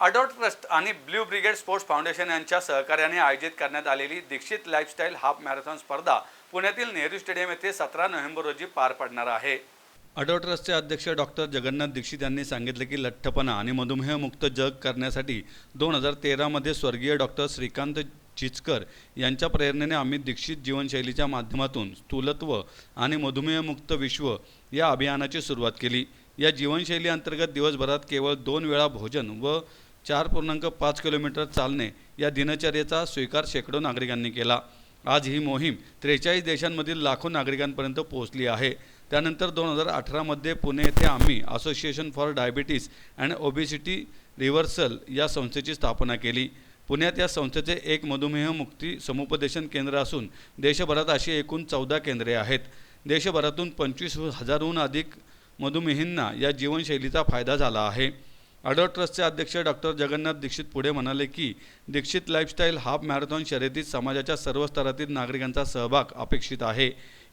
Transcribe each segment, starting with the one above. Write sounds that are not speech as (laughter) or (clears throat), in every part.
अडोट trust आणि blue brigade sports foundation यांच्या सहकार्याने आयोजित करण्यात आलेली दीक्षित लाईफस्टाईल हाफ मॅरेथॉन स्पर्धा पुण्यातील नेहरू स्टेडियम येथे सतरा नोव्हेंबर रोजी पार पडणार आहे. अडोट ट्रस्टचे अध्यक्ष डॉक्टर जगन्नाथ दीक्षित यांनी सांगितले की लठ्ठपणा आणि मधुमेहमुक्त जग करण्यासाठी दोन हजार तेरामध्ये स्वर्गीय डॉक्टर श्रीकांत चिचकर यांच्या प्रेरणेने आम्ही दीक्षित जीवनशैलीच्या माध्यमातून स्थूलत्व आणि मधुमेहमुक्त विश्व या अभियानाची सुरुवात केली. या जीवनशैली अंतर्गत दिवसभरात केवळ दोन वेळा भोजन व चार पूर्णांक पाच किलोमीटर चालणे या दिनचर्येचा स्वीकार शेकडो नागरिकांनी केला. आज ही मोहीम त्रेचाळीस देशांमधील लाखो नागरिकांपर्यंत पोहोचली आहे. त्यानंतर दोन हजार अठरामध्ये पुणे येथे आम्ही association for diabetes and obesity reversal या संस्थेची स्थापना केली. पुण्यात या संस्थेचे एक मधुमेह मुक्ती समुपदेशन केंद्र असून देशभरात अशी एकूण चौदा केंद्रे आहेत. देशभरातून पंचवीस हजारहून अधिक मधुमेहींना या जीवनशैलीचा फायदा झाला आहे. अडोट ट्रस्टचे अध्यक्ष डॉक्टर जगन्नाथ दीक्षित पुढे म्हणाले की दीक्षित लाईफस्टाईल हाफ मॅरेथॉन शर्यतीत समाजाच्या सर्व स्तरातील नागरिकांचा सहभाग अपेक्षित आहे.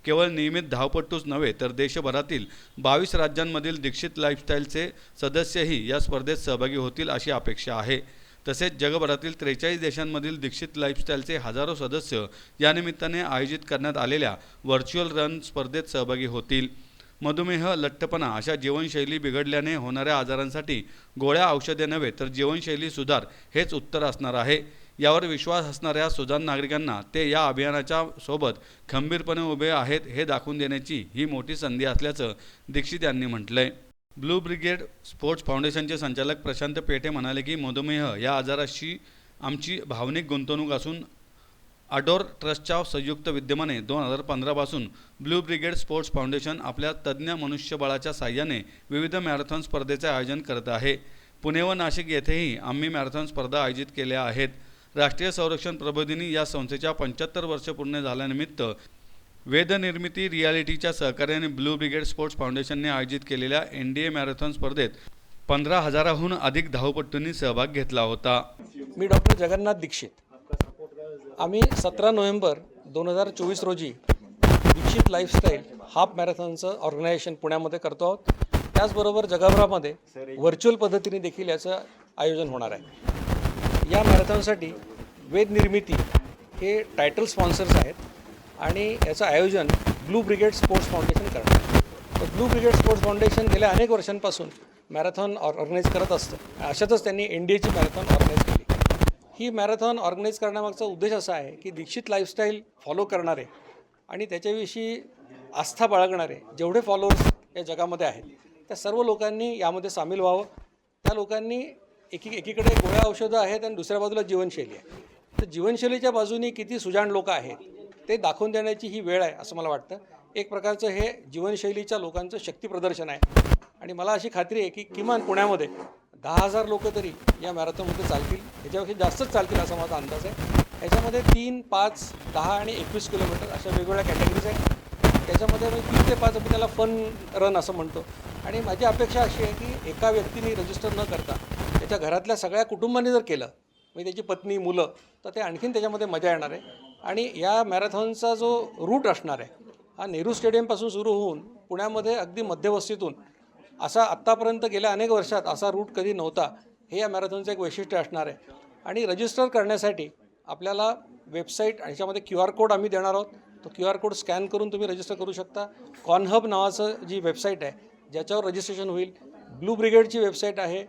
केवळ नियमित धावपटूच नव्हे तर देशभरातील बावीस राज्यांमधील दीक्षित लाईफस्टाईलचे सदस्यही या स्पर्धेत सहभागी होतील अशी अपेक्षा आहे. तसेच जगभरातील त्रेचाळीस देशांमधील दीक्षित लाईफस्टाईलचे हजारो सदस्य यानिमित्ताने आयोजित करण्यात आलेल्या व्हर्च्युअल रन स्पर्धेत सहभागी होतील. मधुमेह लठ्ठपणा अशा जीवनशैली बिघडल्याने होणाऱ्या आजारांसाठी गोळ्या औषधे नव्हे तर जीवनशैली सुधार हेच उत्तर असणार आहे. यावर विश्वास असणाऱ्या सुजाण नागरिकांना ते या अभियानाच्या सोबत खंबीरपणे उभे आहेत हे दाखवून देण्याची ही मोठी संधी असल्याचं दीक्षित यांनी म्हटलंय. ब्लू ब्रिगेड स्पोर्ट्स फाउंडेशनचे संचालक प्रशांत पेठे म्हणाले की मधुमेह या आजाराशी आमची भावनिक गुंतवणूक असून अडोर ट्रस्टच्या संयुक्त विद्यमाने दोन हजार पंधरापासून ब्लू ब्रिगेड स्पोर्ट्स फाउंडेशन आपल्या तज्ज्ञ मनुष्यबळाच्या साह्याने विविध मॅरेथॉन स्पर्धेचे आयोजन करत आहे. पुणे व नाशिक येथेही आम्ही मॅरेथॉन स्पर्धा आयोजित केल्या आहेत. राष्ट्रीय संरक्षण प्रबोधिनी या संस्थेच्या पंच्याहत्तर वर्ष पूर्ण झाल्यानिमित्त वेदनिर्मिती रियालिटीच्या सहकार्याने ब्लू ब्रिगेड स्पोर्ट्स फाउंडेशनने आयोजित केलेल्या एन डी ए मॅरेथॉन स्पर्धेत पंधरा हजाराहून अधिक धावपटूंनी सहभाग घेतला होता. मी डॉक्टर जगन्नाथ दीक्षित. आम्ही सतरा नोव्हेंबर दोन हजार चोवीस रोजी दीक्षित लाईफस्टाईल हाफ मॅरेथॉनचं ऑर्गनायझेशन पुण्यामध्ये करतो आहोत. त्याचबरोबर जगभरामध्ये व्हर्च्युअल पद्धतीने देखील याचं आयोजन होणार आहे. या मॅरेथॉनसाठी वेद निर्मिती हे टायटल स्पॉन्सर्स आहेत आणि याचं आयोजन ब्लू ब्रिगेड स्पोर्ट्स फाउंडेशन करणार तर ब्लू ब्रिगेड स्पोर्ट्स फाउंडेशन गेल्या अनेक वर्षांपासून मॅरेथॉन ऑर्गनाईज करत असतं. अशातच त्यांनी एन डी एची मॅरेथॉन ऑर्गनाईज केली. ही मॅरेथॉन ऑर्गनाईज करण्यामागचा उद्देश असा आहे की दीक्षित लाईफस्टाईल फॉलो करणारे आणि त्याच्याविषयी आस्था बाळगणारे जेवढे फॉलोअर्स या जगामध्ये आहेत त्या सर्व लोकांनी यामध्ये सामील व्हावं. त्या लोकांनी एकी एकीकडे गोळ्या औषधं आहेत आणि दुसऱ्या बाजूला जीवनशैली आहे. तर जीवनशैलीच्या बाजूनी किती सुजाण लोक आहेत ते दाखवून देण्याची ही वेळ आहे असं मला वाटतं. एक प्रकारचं हे जीवनशैलीच्या लोकांचं शक्ती प्रदर्शन आहे. आणि मला अशी खात्री आहे की किमान पुण्यामध्ये दहा हजार लोक तरी या मॅरेथॉनमध्ये चालतील. ह्याच्यापेक्षा जास्तच चालतील असा माझा अंदाज आहे. याच्यामध्ये तीन पाच दहा आणि एकवीस किलोमीटर अशा वेगवेगळ्या कॅटेगरीज आहेत. त्याच्यामध्ये मी तीन ते पाच आम्ही त्याला फन रन असं म्हणतो. आणि माझी अपेक्षा अशी आहे की एका व्यक्तीने रजिस्टर न करता त्याच्या घरातल्या सगळ्या कुटुंबांनी जर केलं म्हणजे त्याची पत्नी मुलं तर ते आणखीन त्याच्यामध्ये मजा येणार आहे. आणि या मॅरेथॉनचा जो रूट असणार आहे हा नेहरू स्टेडियमपासून सुरू होऊन पुण्यामध्ये अगदी मध्यवस्तीतून असा आत्तापर्यंत गेल्या अनेक वर्षात असा रूट कधी नव्हता हे या मॅरेथॉनचं एक वैशिष्ट्य असणार आहे. आणि रजिस्टर करण्यासाठी आपल्याला वेबसाईट ह्याच्यामध्ये क्यू आर कोड आम्ही देणार आहोत. तो क्यू आर कोड स्कॅन करून तुम्ही रजिस्टर करू शकता. कॉनहब नावाचं जी वेबसाईट आहे ज्याच्यावर रजिस्ट्रेशन होईल ब्लू ब्रिगेडची वेबसाईट आहे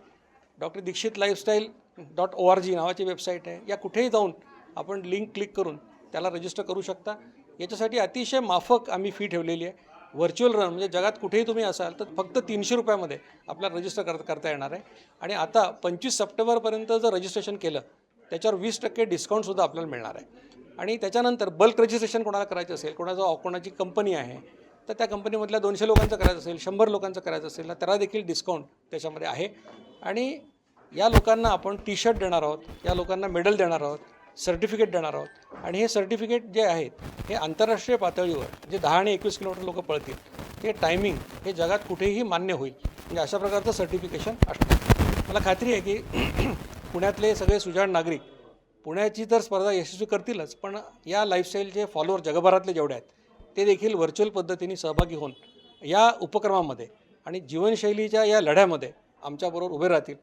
doctor Dixit lifestyle dot O R G नावाची वेबसाईट आहे. या कुठेही जाऊन आपण लिंक क्लिक करून त्याला रजिस्टर करू शकता. याच्यासाठी अतिशय माफक आम्ही फी ठेवलेली आहे. व्हर्च्युअल रन म्हणजे जगात कुठेही तुम्ही असाल तर फक्त तीनशे रुपयामध्ये आपल्याला रजिस्टर कर करता येणार आहे. आणि आता पंचवीस सप्टेंबरपर्यंत जर रजिस्ट्रेशन केलं त्याच्यावर वीस टक्के डिस्काउंटसुद्धा आपल्याला मिळणार आहे. आणि त्याच्यानंतर बल्क रजिस्ट्रेशन कोणाला करायचं असेल कोणाचं कोणाची कंपनी आहे तर त्या कंपनीमधल्या दोनशे लोकांचं करायचं असेल शंभर लोकांचं करायचं असेल ना त्याला देखील डिस्काउंट त्याच्यामध्ये आहे. आणि या लोकांना आपण टी शर्ट देणार आहोत या लोकांना मेडल देणार आहोत सर्टिफिकेट देणार आहोत. आणि हे सर्टिफिकेट जे आहेत हे आंतरराष्ट्रीय पातळीवर जे दहा आणि एकवीस किलोमीटर लोक पळतील ते टायमिंग हे जगात कुठेही मान्य होईल. म्हणजे अशा प्रकारचं सर्टिफिकेशन असणार. मला खात्री आहे की (clears throat) पुण्यातले सगळे सुजाण नागरिक पुण्याची तर स्पर्धा यशस्वी करतीलच पण या लाईफस्टाईलचे फॉलोअर जगभरातले जेवढे आहेत ते देखील व्हर्च्युअल पद्धतीने सहभागी होऊन या उपक्रमामध्ये आणि जीवनशैलीच्या या लढ्यामध्ये आमच्याबरोबर उभे राहतील.